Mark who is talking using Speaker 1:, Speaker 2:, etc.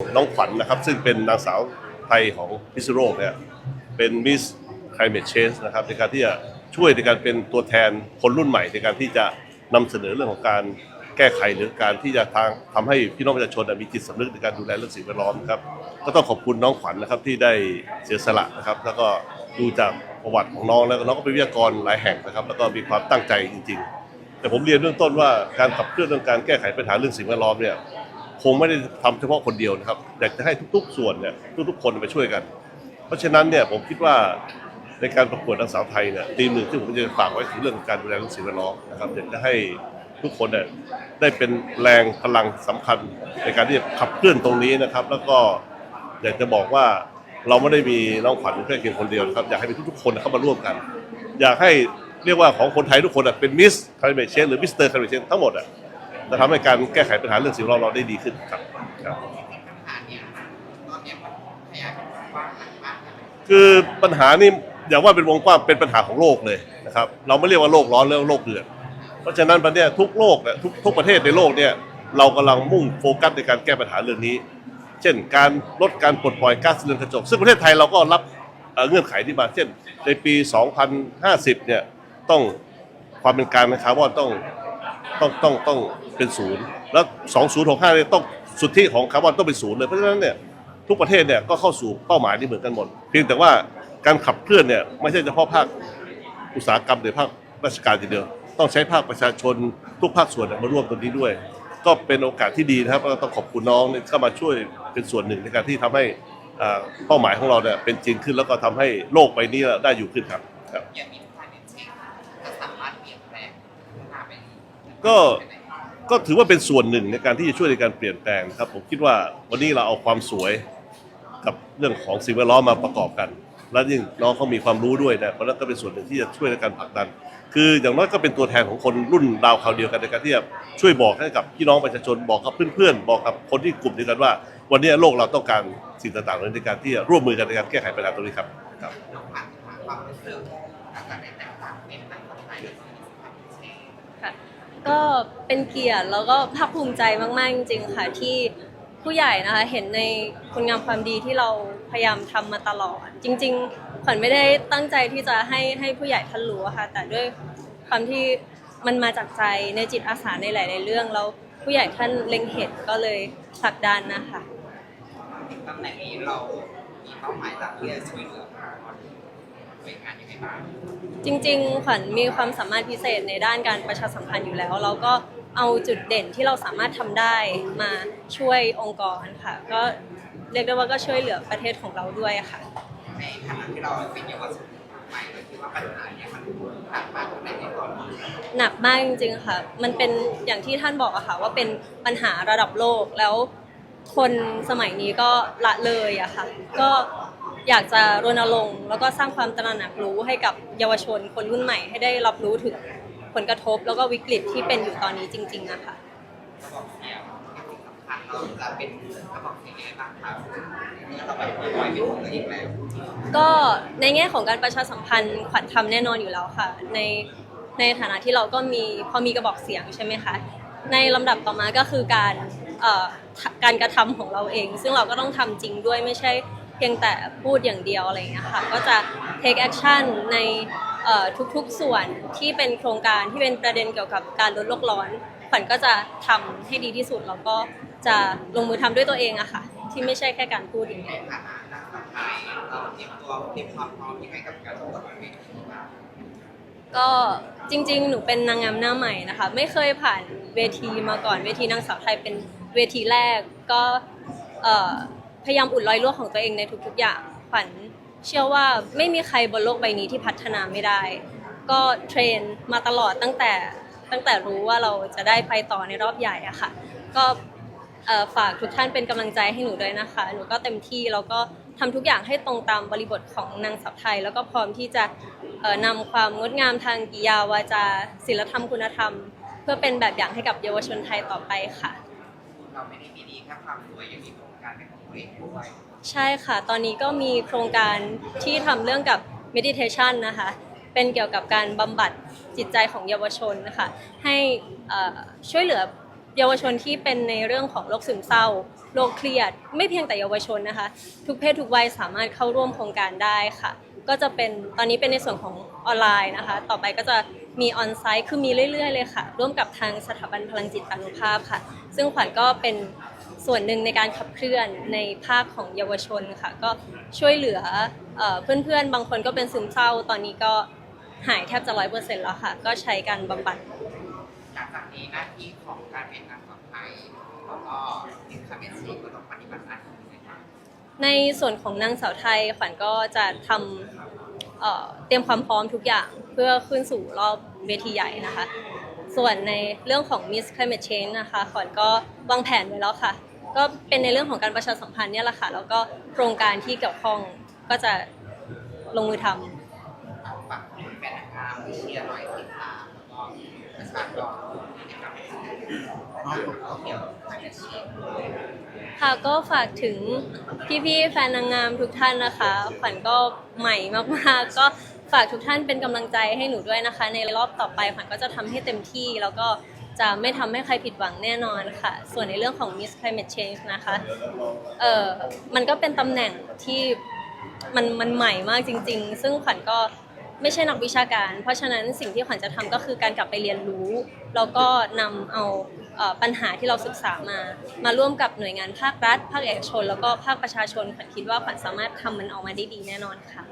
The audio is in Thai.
Speaker 1: น้องขวัญนะครับ ซึ่งเป็นนางสาวไทยของพิษณุโลกเนี่ยเป็นมิส climate change นะครับในการที่จะช่วยในการเป็นตัวแทนคนรุ่นใหม่ในการที่จะนำเสนอเรื่องของการแก้ไขหรือการที่จะทางทำให้พี่น้องประชาชนมีจิตสำนึกในการดูแลเรื่องสิ่งแวดล้อมครับก็ต้องขอบคุณน้องขวัญนะครับที่ได้เสียสละนะครับ แล้วก็ดูจากประวัติของน้องแล้วน้องก็เป็นวิทยากรหลายแห่งนะครับ แล้วก็มีความตั้งใจจริง ๆ แต่ผมเรียนเบื้องต้นว่าการขับเคลื่อนเรื่องการแก้ไขปัญหาเรื่องสิ่งแวดล้อมเนี่ย คงไม่ได้ทำเฉพาะคนเดียวนะครับอยากจะให้ทุกๆ ส่วนเนี่ยทุกๆ คนไปช่วยกัน เพราะฉะนั้นเนี่ยผมคิดว่าในการประกวดนางสาวไทยเนี่ยทีมหนึ่งที่ผมจะฝากไว้คือเรื่องการดูแลเรื่องสิ่งแวดล้อมนะครับอยากจะให้ทุกคนเนี่ยได้เป็นแรงพลังสำคัญในการที่จะขับเคลื่อนตรงนี้นะครับ แล้วก็อยากจะบอกว่าเราไม่ได้มีน้องขวัญแค่เพียงคนเดียวนะครับอยากให้มีทุกๆ คนเข้ามาร่วมกัน อยากให้เรียกว่าของคนไทยทุกคนเป็นมิสคาริเมเชนหรือมิสเตอร์คาริเมเชนทั้งหมดอะ จะทำให้การแก้ไขปัญหาเรื่องสิ่งแวดล้อมเราได้ดีขึ้นครับครับคือปัญหานี่อย่าว่าเป็นวงกว้างเป็นปัญหาของโลกเลยนะครับ เราไม่เรียกว่าโลกร้อนเรียกว่าโลกเดือดเพราะฉะนั้นประเทศทุกโลกเนี่ยทุกทุกประเทศในโลกเนี่ยเรากำลังมุ่งโฟกัสในการแก้ปัญหาเรื่องนี้ เช่น การลดการปลดปล่อยก๊าซเรือนกระจก ซึ่งประเทศไทยเราก็รับเอ่อเงื่อนไขที่มา เช่น ในปี 2050 เนี่ยต้องความเป็นกลางในคาร์บอนต้องต้องต้องต้อง เป็นศูนย์แล้ว 2065เนี่ยต้องสุทธิของคาร์บอนต้องเป็นศูนย์เลยเพราะฉะนั้นเนี่ยทุกประเทศเนี่ยก็เข้าสู่เป้าหมายนี้เหมือนกันหมด เพียงแต่ว่าการขับเคลื่อนเนี่ยไม่ใช่เฉพาะภาคอุตสาหกรรมหรือภาคราชการทีเดียว ต้องใช้ภาคประชาชนทุกภาคส่วนเนี่ยมาร่วมตรงนี้ด้วย ก็เป็นโอกาสที่ดีนะครับก็ต้องขอบคุณน้องที่เข้ามาช่วยเป็นส่วนหนึ่งในการที่ทำให้อ่าเป้าหมายของเราเนี่ยเป็นจริงขึ้นแล้วก็ทำให้โลกใบนี้ได้อยู่ขึ้นครับครับ
Speaker 2: อย่างมีก
Speaker 1: ก็ถือว่าเป็นส่วนหนึ่งในการที่จะช่วยในการเปลี่ยนแปลงครับ ผมคิดว่าวันนี้เราเอาความสวยกับเรื่องของสิ่งแวดล้อมมาประกอบกัน และยิ่งน้องเขามีความรู้ด้วยนะเพราะนั้นก็เป็นส่วนหนึ่งที่จะช่วยในการผลักดัน คืออย่างน้อยก็เป็นตัวแทนของคนรุ่นราวคราวเดียวกันในการที่จะช่วยบอกให้กับพี่น้องประชาชนบอกกับเพื่อนๆบอกกับคนที่กลุ่มเดียวกันว่า วันนี้โลกเราต้องการสิ่งต่างๆในการที่จะร่วมมือกันในการแก้ไขปัญหาตรงนี้ครับครับ
Speaker 2: ความรู้สึกอาการได้แตกต่างเป็นตั้งคนไทยและคน
Speaker 3: ก็เป็นเกียรติแล้วก็ภาคภูมิใจมากๆจริงๆค่ะที่ผู้ใหญ่นะคะเห็นในคุณงามความดีที่เราพยายามทำมาตลอด จริงๆขวัญไม่ได้ตั้งใจที่จะให้ให้ผู้ใหญ่ท่านรู้ค่ะ แต่ด้วยความที่มันมาจากใจในจิตอาสาในหลายๆเรื่องแล้วผู้ใหญ่ท่านเล็งเห็นก็เลยผลักดันนะคะ
Speaker 2: ตำแหน่งนี้เรามีเป้าหมายหลักที่จะช่วยเหลือ เป็นงานยังไงบ้าง
Speaker 3: จริง ๆ ขวัญมีความสามารถพิเศษในด้านการประชาสัมพันธ์อยู่แล้ว เราก็เอาจุดเด่นที่เราสามารถทำได้มาช่วยองค์กรค่ะ ก็เรียกได้ว่าก็ช่วยเหลือประเทศของเราด้วยค่ะ
Speaker 2: ในฐานะที่เราเป็นเยาวชนใหม่เราคิดว่าปัญหาเนี่ยมันหนักมากในในตอนนี้
Speaker 3: หนักมากจริงๆค่ะ มันเป็นอย่างที่ท่านบอกอะค่ะ ว่าเป็นปัญหาระดับโลกแล้วคนสมัยนี้ก็ละเลยอะค่ะ ก็ อยากจะรณรงค์แล้วก็สร้างความตระหนักรู้ให้กับเยาวชนคนรุ่นใหม่ให้ได้รับรู้ถึงผลกระทบแล้วก็วิกฤตที่เป็นอยู่ตอนนี้จริงๆอะค่ะ
Speaker 2: กระบอกเสียงสิ่งสำคัญเราจะเป็นกระบอกเสียงยังไงบ้างครับเราแบบปล่อยไม่ถูกเลยอีกแล้ว
Speaker 3: ก็ในแง่ของการประชาสัมพันธ์ขวัญทำแน่นอนอยู่แล้วค่ะ ในในฐานะที่เราก็มีพอมีกระบอกเสียงใช่ไหมคะในลำดับต่อมาก็คือการเอ่อทะการกระทำของเราเอง ซึ่งเราก็ต้องทำจริงด้วยไม่ใช่ เพียงแต่พูดอย่างเดียวอะไรอย่างเงี้ยค่ะก็จะ take action ในเอ่อทุกๆส่วนที่เป็นโครงการที่เป็นประเด็นเกี่ยวกับการลดโลกร้อนขวัญก็จะทำให้ดีที่สุดแล้วก็จะลงมือทำด้วยตัวเองอะค่ะ ที่ไม่ใช่แค่การพูดอย่าง
Speaker 2: ใน
Speaker 3: เดียว
Speaker 2: ฐานะนักสังคมเราเตรียมตัวเตรียมความพร้อมยังไงกับการประกวดเวทีบ้าง
Speaker 3: ก็จริง ๆ หนูเป็นนางงามหน้าใหม่นะคะ ไม่เคยผ่านเวทีมาก่อนเวทีนางสาวไทยเป็นเวทีแรกก็เอ่อ พยายามอุดรอยรั่วของตัวเองในทุกๆอย่างขวัญเชื่อว่าไม่มีใครบนโลกใบนี้ที่พัฒนาไม่ได้ ก็เทรนมาตลอดตั้งแต่ตั้งแต่รู้ว่าเราจะได้ไปต่อในรอบใหญ่อะค่ะ ก็ฝากทุกท่านเป็นกำลังใจให้หนูด้วยนะคะ หนูก็เต็มที่แล้วก็ทำทุกอย่างให้ตรงตามบริบทของนางสาวไทย แล้วก็พร้อมที่จะเอ่อนำความงดงามทางกิริยาวาจาศิลธรรมคุณธรรม เพื่อเป็นแบบอย่างให้กับเยาวชนไทยต่อไปค่ะ
Speaker 2: เราไม่ได้มีดีแค่ความสวยยังมีโครงการเป็นของตัวเองด้วย
Speaker 3: ใช่ค่ะ ตอนนี้ก็มีโครงการที่ทำเรื่องกับ meditation นะคะ เป็นเกี่ยวกับการบำบัดจิตใจของเยาวชนนะคะ ให้ช่วยเหลือเยาวชนที่เป็นในเรื่องของโรคซึมเศร้า โรคเครียด ไม่เพียงแต่เยาวชนนะคะ ทุกเพศทุกวัยสามารถเข้าร่วมโครงการได้ค่ะ ก็จะเป็นตอนนี้เป็นในส่วนของออนไลน์นะคะ ต่อไปก็จะมีออนไซต์ คือมีเรื่อยๆเลยค่ะ ร่วมกับทางสถาบันพลังจิตอนุภาพค่ะ ซึ่งขวัญก็เป็น ส่วนหนึ่งในการขับเคลื่อนในภาคของเยาวชนค่ะ ก็ช่วยเหลือเอ่อเพื่อนๆ บางคนก็เป็นซึมเศร้า ตอนนี้ก็หายแทบจะร้อยเปอร์เซ็นต์แล้วค่ะ ก็ใช้การบำบัด
Speaker 2: หลังจากนี้หน้าที่ของการเป็นนางสาวไทยแล้วก็ทีมคาเมสีก็ต้องปฏิบัติหน้าที่ยังไงบ้าง
Speaker 3: ในส่วนของนางสาวไทยขวัญก็จะทำเเตรียมความพร้อมทุกอย่างเพื่อขึ้นสู่รอบเวทีใหญ่นะคะ ส่วนในเรื่องของ Miss Climate Change นะคะขวัญก็วางแผนไว้แล้วค่ะ ก็เป็นในเรื่องของการประชาสัมพันธ์เนี่ยแหละค่ะ แล้วก็โครงการที่เกี่ยวข้องก็จะลงมือทำ
Speaker 2: ฝากแฟนนางงามที่เชียร์หน่อยติดตามแล้วก็ประชาชนกิจกรรมเกี่ยวกับคาเมสซี
Speaker 3: ค่ะก็ฝากถึงพี่ๆแฟนนางงามทุกท่านนะคะ ขวัญก็ใหม่มากๆ ก็ ฝากทุกท่านเป็นกำลังใจให้หนูด้วยนะคะ ในรอบต่อไปขวัญก็จะทำให้เต็มที่ แล้วก็จะไม่ทำให้ใครผิดหวังแน่นอนค่ะ ส่วนในเรื่องของ Miss Climate Change นะคะเออมันก็เป็นตำแหน่งที่มันมันใหม่มากจริง ๆ ซึ่งขวัญก็ไม่ใช่นักวิชาการ เพราะฉะนั้นสิ่งที่ขวัญจะทำก็คือการกลับไปเรียนรู้ แล้วก็นำเอาเอ่อปัญหาที่เราศึกษามา มาร่วมกับหน่วยงานภาครัฐ ภาคเอกชน แล้วก็ภาคประชาชนขวัญคิดว่าขวัญสามารถทำมันออกมาได้ดีแน่นอนค่ะ